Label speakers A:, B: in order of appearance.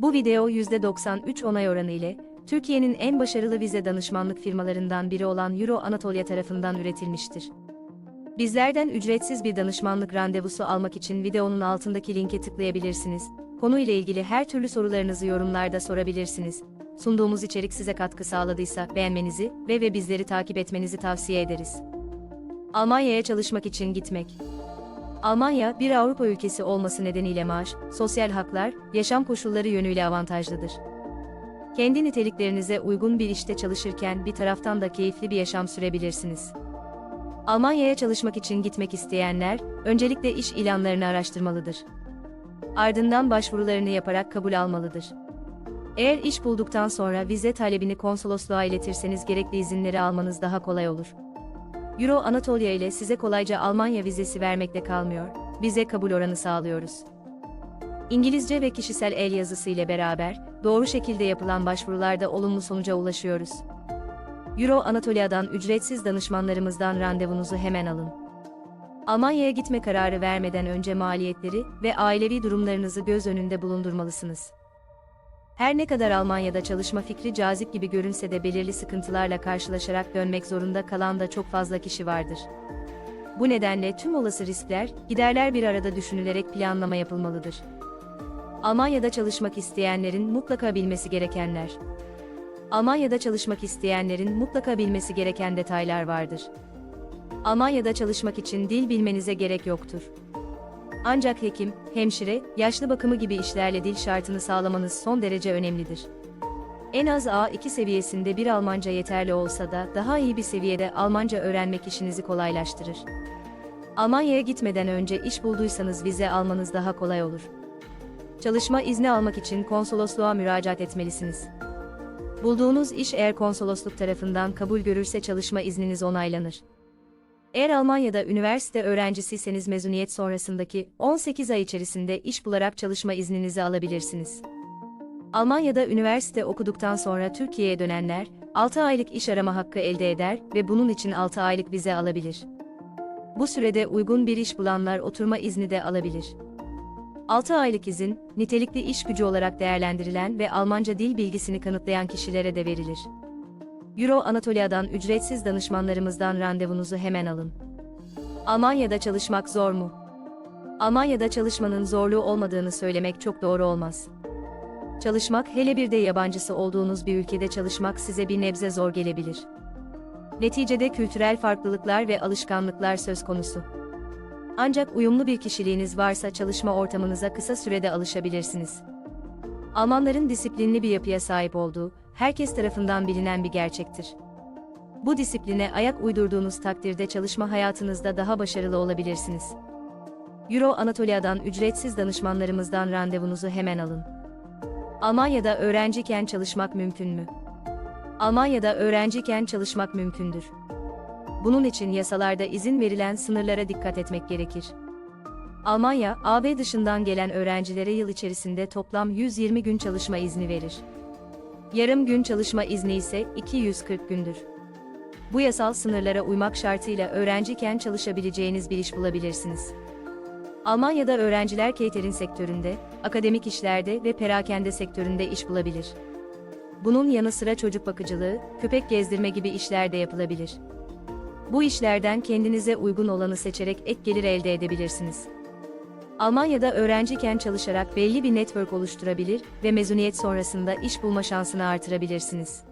A: Bu video %93 onay oranı ile Türkiye'nin en başarılı vize danışmanlık firmalarından biri olan Euro Anatolia tarafından üretilmiştir. Bizlerden ücretsiz bir danışmanlık randevusu almak için videonun altındaki linke tıklayabilirsiniz. Konuyla ilgili her türlü sorularınızı yorumlarda sorabilirsiniz. Sunduğumuz içerik size katkı sağladıysa beğenmenizi ve ve bizleri takip etmenizi tavsiye ederiz. Almanya'ya çalışmak için gitmek. Almanya, bir Avrupa ülkesi olması nedeniyle maaş, sosyal haklar, yaşam koşulları yönüyle avantajlıdır. Kendi niteliklerinize uygun bir işte çalışırken bir taraftan da keyifli bir yaşam sürebilirsiniz. Almanya'ya çalışmak için gitmek isteyenler, öncelikle iş ilanlarını araştırmalıdır. Ardından başvurularını yaparak kabul almalıdır. Eğer iş bulduktan sonra vize talebini konsolosluğa iletirseniz gerekli izinleri almanız daha kolay olur. Euro Anatolia ile size kolayca Almanya vizesi vermekle kalmıyor, vize kabul oranı sağlıyoruz. İngilizce ve kişisel el yazısı ile beraber, doğru şekilde yapılan başvurularda olumlu sonuca ulaşıyoruz. Euro Anatolia'dan ücretsiz danışmanlarımızdan randevunuzu hemen alın. Almanya'ya gitme kararı vermeden önce maliyetleri ve ailevi durumlarınızı göz önünde bulundurmalısınız. Her ne kadar Almanya'da çalışma fikri cazip gibi görünse de belirli sıkıntılarla karşılaşarak dönmek zorunda kalan da çok fazla kişi vardır. Bu nedenle tüm olası riskler, giderler bir arada düşünülerek planlama yapılmalıdır. Almanya'da çalışmak isteyenlerin mutlaka bilmesi gerekenler. Almanya'da çalışmak isteyenlerin mutlaka bilmesi gereken detaylar vardır. Almanya'da çalışmak için dil bilmenize gerek yoktur. Ancak hekim, hemşire, yaşlı bakımı gibi işlerle dil şartını sağlamanız son derece önemlidir. En az A2 seviyesinde bir Almanca yeterli olsa da daha iyi bir seviyede Almanca öğrenmek işinizi kolaylaştırır. Almanya'ya gitmeden önce iş bulduysanız vize almanız daha kolay olur. Çalışma izni almak için konsolosluğa müracaat etmelisiniz. Bulduğunuz iş eğer konsolosluk tarafından kabul görürse çalışma izniniz onaylanır. Eğer Almanya'da üniversite öğrencisiyseniz mezuniyet sonrasındaki 18 ay içerisinde iş bularak çalışma izninizi alabilirsiniz. Almanya'da üniversite okuduktan sonra Türkiye'ye dönenler 6 aylık iş arama hakkı elde eder ve bunun için 6 aylık vize alabilir. Bu sürede uygun bir iş bulanlar oturma izni de alabilir. 6 aylık izin, nitelikli iş gücü olarak değerlendirilen ve Almanca dil bilgisini kanıtlayan kişilere de verilir. Euro Anatolia'dan ücretsiz danışmanlarımızdan randevunuzu hemen alın. Almanya'da çalışmak zor mu? Almanya'da çalışmanın zorluğu olmadığını söylemek çok doğru olmaz. Çalışmak, hele bir de yabancısı olduğunuz bir ülkede çalışmak size bir nebze zor gelebilir. Neticede kültürel farklılıklar ve alışkanlıklar söz konusu. Ancak uyumlu bir kişiliğiniz varsa çalışma ortamınıza kısa sürede alışabilirsiniz. Almanların disiplinli bir yapıya sahip olduğu, herkes tarafından bilinen bir gerçektir. Bu disipline ayak uydurduğunuz takdirde çalışma hayatınızda daha başarılı olabilirsiniz. Euro Anatolia'dan ücretsiz danışmanlarımızdan randevunuzu hemen alın. Almanya'da öğrenciyken çalışmak mümkün mü? Almanya'da öğrenciyken çalışmak mümkündür. Bunun için yasalarda izin verilen sınırlara dikkat etmek gerekir. Almanya, AB dışından gelen öğrencilere yıl içerisinde toplam 120 gün çalışma izni verir. Yarım gün çalışma izni ise 240 gündür. Bu yasal sınırlara uymak şartıyla öğrenciyken çalışabileceğiniz bir iş bulabilirsiniz. Almanya'da öğrenciler catering sektöründe, akademik işlerde ve perakende sektöründe iş bulabilir. Bunun yanı sıra çocuk bakıcılığı, köpek gezdirme gibi işler de yapılabilir. Bu işlerden kendinize uygun olanı seçerek ek gelir elde edebilirsiniz. Almanya'da öğrenciyken çalışarak belli bir network oluşturabilir ve mezuniyet sonrasında iş bulma şansını artırabilirsiniz.